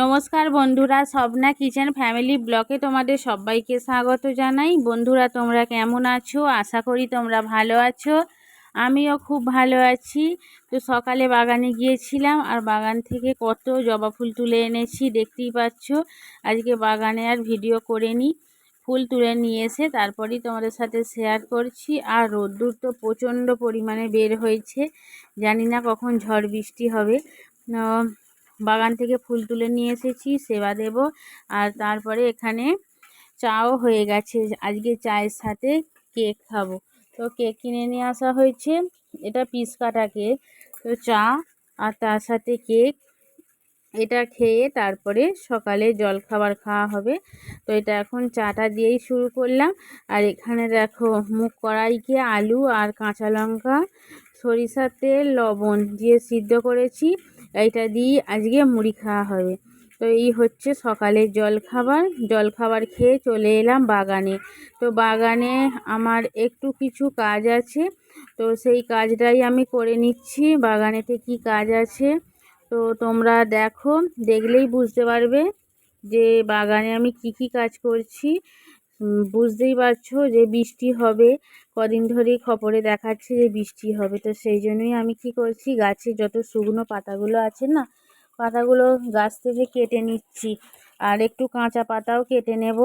নমস্কার বন্ধুরা, Swapna kitchen family ব্লকে তোমাদের সবাইকে স্বাগত জানাই। বন্ধুরা, তোমরা কেমন আছো? আশা করি তোমরা ভালো আছো। আমিও খুব ভালো আছি। তো সকালে বাগানে গিয়েছিলাম আর বাগান থেকে কত জবা ফুল তুলে এনেছি দেখতেই পাচ্ছ। আজকে বাগানে আর ভিডিও করে নিই ফুল তুলে নিয়ে এসে তারপরেই তোমাদের সাথে শেয়ার করছি। আর রোদ্দুর তো প্রচণ্ড পরিমাণে বের হয়েছে। জানি না কখন ঝড় বৃষ্টি হবে। বাগান থেকে ফুল তুলে নিয়ে এসেছি, সেবা দেব। আর তারপরে এখানে চাও হয়ে গেছে। আজকে চায়ের সাথে কেক খাব। তো কেক কিনে নিয়ে আসা হয়েছে। এটা পিস কাটা কেক। তো চা আর তার সাথে কেক। এটা খেয়ে তারপরে সকালে জল খাবার খাওয়া হবে। তো এটা এখন চাটা দিয়েই শুরু করলাম। আর এখানে দেখো মুখ কড়াইকে আলু আর কাঁচা লঙ্কা, সরিষার তেল, লবণ দিয়ে সিদ্ধ করেছি। এইটা দিয়ে আজকে মুড়ি খাওয়া হবে। তো এই হচ্ছে সকালের জলখাবার। জলখাবার খেয়ে চলে এলাম বাগানে। তো বাগানে আমার একটু কিছু কাজ আছে। তো সেই কাজটাই আমি করে নিচ্ছি। বাগানেতে কি কাজ আছে? তো তোমরা দেখো, দেখলেই বুঝতে পারবে যে বাগানে আমি কি কি কাজ করছি। বুঝতেই পারছ যে বৃষ্টি হবে। কদিন ধরেই খবরে দেখাচ্ছে যে বৃষ্টি হবে। তো সেই জন্যই আমি কি করছি, গাছে যত শুকনো পাতাগুলো আছে না, পাতাগুলো গাছ থেকে কেটে নিচ্ছি। আর একটু কাঁচা পাতাও কেটে নেব।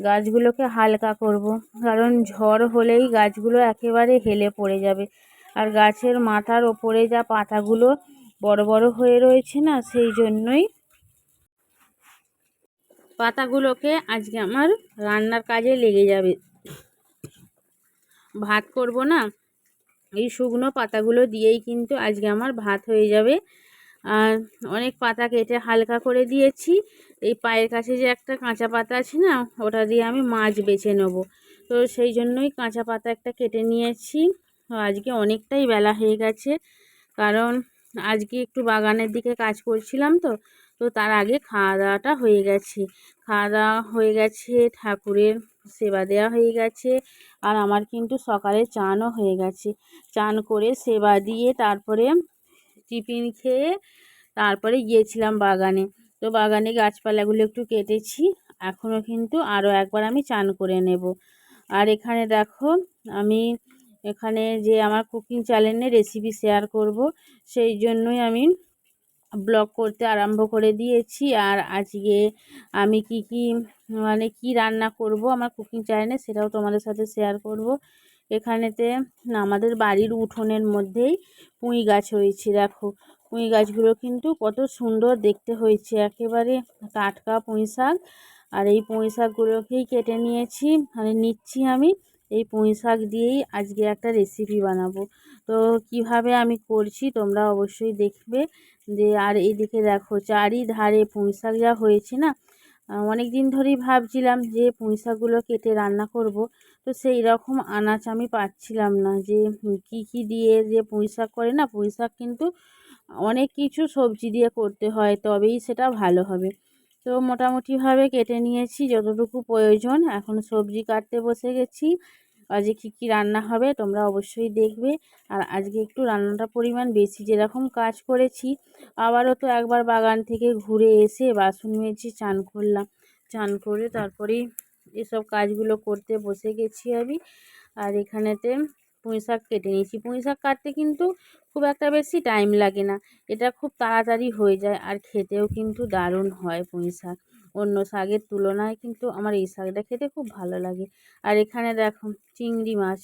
গাছগুলোকে হালকা করব। কারণ ঝড় হলেই গাছগুলো একেবারে হেলে পড়ে যাবে। আর গাছের মাথার ওপরে যা পাতাগুলো বড় বড় হয়ে রয়েছে না, সেই জন্যই পাতাগুলোকে আজকে আমার রান্নার কাজে লেগে যাবে। ভাত করব না, এই শুকনো পাতাগুলো দিয়েই কিন্তু আজকে আমার ভাত হয়ে যাবে। আর অনেক পাতা কেটে হালকা করে দিয়েছি। এই পায়ের কাছে যে একটা কাঁচা পাতা আছে না, ওটা দিয়ে আমি মাছ বেছে নেব। তো সেই জন্যই কাঁচা পাতা একটা কেটে নিয়েছি। আজকে অনেকটাই বেলা হয়ে গেছে, কারণ আজকে একটু বাগানের দিকে কাজ করছিলাম তো তো তার আগে খাওয়া দাওয়াটা হয়ে গেছে। খাওয়া দাওয়া হয়ে গেছে, ঠাকুরের সেবা দেওয়া হয়ে গেছে, আর আমার কিন্তু সকালে চানও হয়ে গেছে। চান করে সেবা দিয়ে তারপরে টিফিন খেয়ে তারপরে গিয়েছিলাম বাগানে। তো বাগানে গাছপালাগুলো একটু কেটেছি এখনও কিন্তু আরও একবার আমি চান করে নেব। আর এখানে দেখো, আমি এখানে যে আমার কুকিং চ্যানেলে রেসিপি শেয়ার করব, সেই জন্যই আমি ব্লগ করতে আরম্ভ করে দিয়েছি। আর আজকে আমি কি কি মানে কি রান্না করব আমার কুকিং চ্যানেলে সেটাও তোমাদের সাথে শেয়ার করব। এখানেতে আমাদের বাড়ির উঠোনের মধ্যেই পুঁই গাছ হয়েছে, দেখো। পুঁই গাছগুলো কিন্তু কত সুন্দর দেখতে হয়েছে। একেবারে টাটকা পুঁই শাক। আর এই পুঁই শাকগুলোকেই কেটে নিয়েছি। মানে নিচ্ছি আমি। এই পুঁই শাক দিয়েই আজকে একটা রেসিপি বানাবো। তো কীভাবে আমি করছি তোমরা অবশ্যই দেখবে। যে আর এদিকে দেখো, চারিধারে পুঁই শাক যা হয়েছে না অনেক দিন ধরেই ভাবছিলাম যে পুঁই শাকগুলো কেটে রান্না করব। তো সেই রকম আনাজ আমি পাচ্ছিলাম না যে কি কি দিয়ে যে পুঁই শাক করে না, পুঁই শাক কিন্তু অনেক কিছু সবজি দিয়ে করতে হয়, তবেই সেটা ভালো হবে। তো মোটামুটিভাবে কেটে নিয়েছি, যতটুকু প্রয়োজন। এখন সবজি কাটতে বসে গেছি। আজকে কী কী রান্না হবে তোমরা অবশ্যই দেখবে। আর আজকে একটু রান্নাটা পরিমাণ বেশি যেরকম কাজ করেছি, আবারও তো একবার বাগান থেকে ঘুরে এসে বাসন মেজে চান করলাম। চান করে তারপরেই এসব কাজগুলো করতে বসে গেছি আমি। আর এখানেতে পুঁই শাক কেটে নিয়েছি। পুঁই শাক কাটতে কিন্তু খুব একটা বেশি টাইম লাগে না। এটা খুব তাড়াতাড়ি হয়ে যায় আর খেতেও কিন্তু দারুণ হয় পুঁই শাক। অন্য শাকের তুলনায় কিন্তু আমার এই শাকটা খেতে খুব ভালো লাগে। আর এখানে দেখো চিংড়ি মাছ।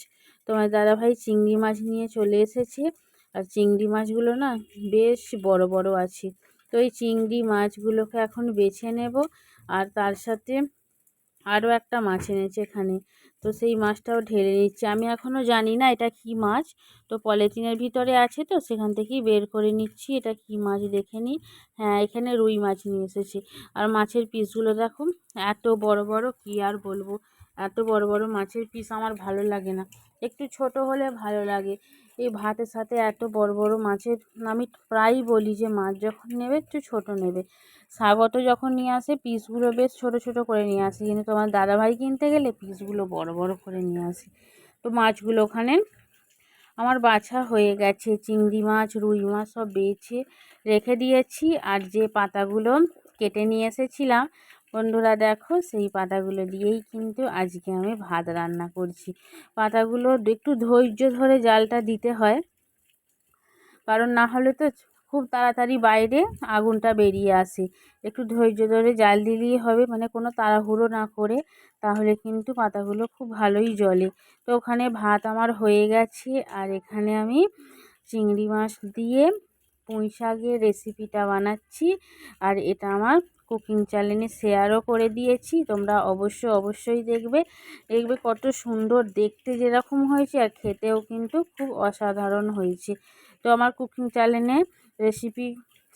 তোমার দাদাভাই চিংড়ি মাছ নিয়ে চলে এসেছে। আর চিংড়ি মাছগুলো না বেশ বড় বড় আছে। তো এই চিংড়ি মাছগুলোকে এখন বেছে নেব। আর তার সাথে আরও একটা মাছ এনেছে এখানে। তো সেই মাছটাও ঢেলে নিচ্ছে। আমি এখনও জানি না এটা কি মাছ। তো পলিথিনের ভিতরে আছে তো, সেখান থেকেই বের করে নিচ্ছি। এটা কি মাছ দেখে নিই। হ্যাঁ এখানে রুই মাছ নিয়ে এসেছি। আর মাছের পিসগুলো দেখো, এত বড় বড় কি আর বলব। এত বড় বড় মাছের পিস আমার ভালো লাগে না। একটু ছোট হলে ভালো লাগে। এই ভাতের সাথে এত বড় বড় মাছের, আমি প্রায়ই বলি যে মাছ যখন নেবে একটু ছোট নেবে। স্বাগত যখন নিয়ে আসে পিসগুলো বেশ ছোট ছোট করে নিয়ে আসে। কিন্তু তোমার দাদাভাই কিনতে গেলে পিসগুলো বড় বড় করে নিয়ে আসে। তো মাছগুলো ওখানে আমার বাছা হয়ে গেছে। চিংড়ি মাছ, রুই মাছ সব বেছে রেখে দিয়েছি। আর যে পাতাগুলো কেটে নিয়ে এসেছিলাম বন্ধুরা দেখো সেই পাতাগুলো দিয়েই কিন্তু আজকে আমি ভাত রান্না করছি। পাতাগুলো একটু ধৈর্য ধরে জালটা দিতে হয়, কারণ না হলে তো খুব তাড়াতাড়ি বাইরে আগুনটা বেরিয়ে আসে। একটু ধৈর্য ধরে জাল দিলেই হবে মানে কোনো তাড়াহুড়ো না করে তাহলে কিন্তু পাতাগুলো খুব ভালোই জলে তো ওখানে ভাত আমার হয়ে গেছে, আর এখানে আমি চিংড়ি মাছ দিয়ে পুঁই শাকের রেসিপিটা বানাচ্ছি, আর এটা আমার কুকিং চ্যানেলে শেয়ারও করে দিয়েছি। তোমরা অবশ্য অবশ্যই দেখবে। দেখবে কত সুন্দর দেখতে যেরকম হয়েছে আর খেতেও কিন্তু খুব অসাধারণ হয়েছে। তো আমার কুকিং চ্যানেলে রেসিপি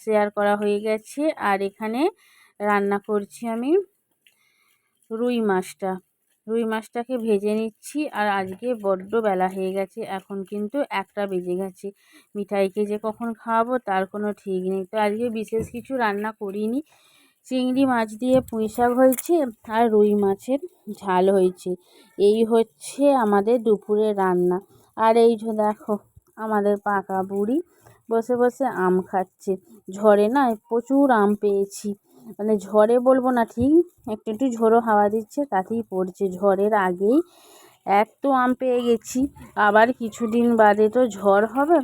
শেয়ার করা হয়ে গেছে আর এখানে রান্না করছি আমি রুই মাছটা। রুই মাছটাকে ভেজে নিচ্ছি আর আজকে বড্ড বেলা হয়ে গেছে, এখন কিন্তু একটা বেজে গেছে। মিঠাইকে যে কখন খাওয়াবো তার কোনো ঠিক নেই। তো আজকে বিশেষ কিছু রান্না করিনি। চিংড়ি মাছ দিয়ে পুঁই শাক হয়েছে আর রুই মাছের ঝাল হয়েছে। এই হচ্ছে আমাদের দুপুরের রান্না। আর এই যে দেখো, আমাদের পাকা বুড়ি বসে বসে আম খাচ্ছে। ঝড়ে না প্রচুর আম পেয়েছি। মানে ঝড়ে বলব না, ঠিক? একটু একটু ঝোড়ো হাওয়া দিচ্ছে, তাতেই পড়ছে। ঝড়ের আগেই এত আম পেয়ে গেছি, আবার কিছুদিন বাদে তো ঝড় হবে।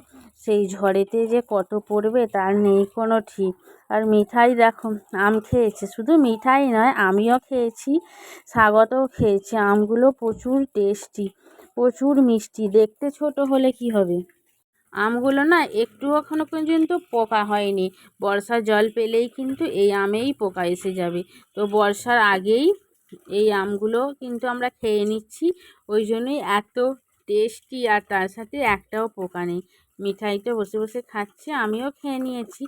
সেই ঝড়েতে যে কত পড়বে তার নেই কোনো ঠিক। আর মিঠাই দেখো, আম খেয়েছে। শুধু মিঠাই নয়, আমিও খেয়েছি, স্বাগতও খেয়েছে। আমগুলো প্রচুর টেস্টি, প্রচুর মিষ্টি। দেখতে ছোট হলে কি হবে? আমগুলো না একটু এখনও পর্যন্ত পোকা হয়নি। বর্ষার জল পেলেই কিন্তু এই আমেই পোকা এসে যাবে। তো বর্ষার আগেই এই আমগুলো কিন্তু আমরা খেয়ে নিচ্ছি। ওই জন্যই এত টেস্টি আর তার সাথে একটাও পোকা নেই। মিঠাইটা বসে বসে খাচ্ছে, আমিও খেয়ে নিয়েছি।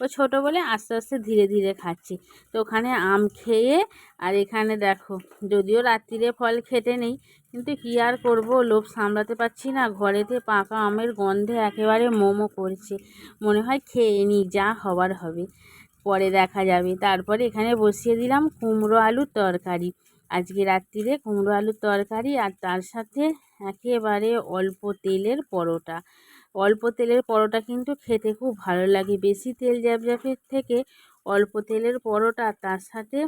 ও ছোটো বলে আস্তে আস্তে ধীরে ধীরে খাচ্ছি। তো ওখানে আম খেয়ে, আর এখানে দেখো, যদিও রাত্রিরে ফল খেতে নেই, কিন্তু কী আর করব? লোভ সামলাতে পারছি না। ঘরেতে পাকা আমের গন্ধে একেবারে মোমো করছে। মনে হয় খেয়ে নিই যা হবার হবে। পরে দেখা যাবে। তারপরে এখানে বসিয়ে দিলাম কুমড়ো আলুর তরকারি। আজকে রাত্রিরে কুমড়ো আলুর তরকারি, আর তার সাথে একেবারে অল্প তেলের পরোটা। অল্প তেলের পরোটা কিন্তু খেতে খুব ভালো লাগে। বেশি তেল জ্যাপজ্যাপের থেকে অল্প তেলের পরোটা, তার সাথে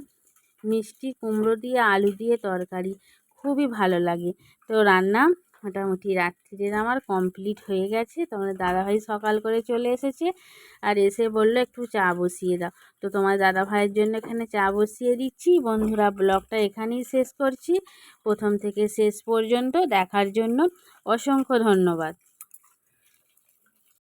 মিষ্টি কুমড়ো দিয়ে আলু দিয়ে তরকারি খুবই ভালো লাগে। তো রান্না মোটামুটি রাত্রিরের আমার কমপ্লিট হয়ে গেছে। তোমাদের দাদাভাই সকাল করে চলে এসেছে আর এসে বলল, একটু চা বসিয়ে দাও। তো তোমার দাদাভাইয়ের জন্য এখানে চা বসিয়ে দিচ্ছি। বন্ধুরা, ব্লগটা এখানেই শেষ করছি। প্রথম থেকে শেষ পর্যন্ত দেখার জন্য অসংখ্য ধন্যবাদ।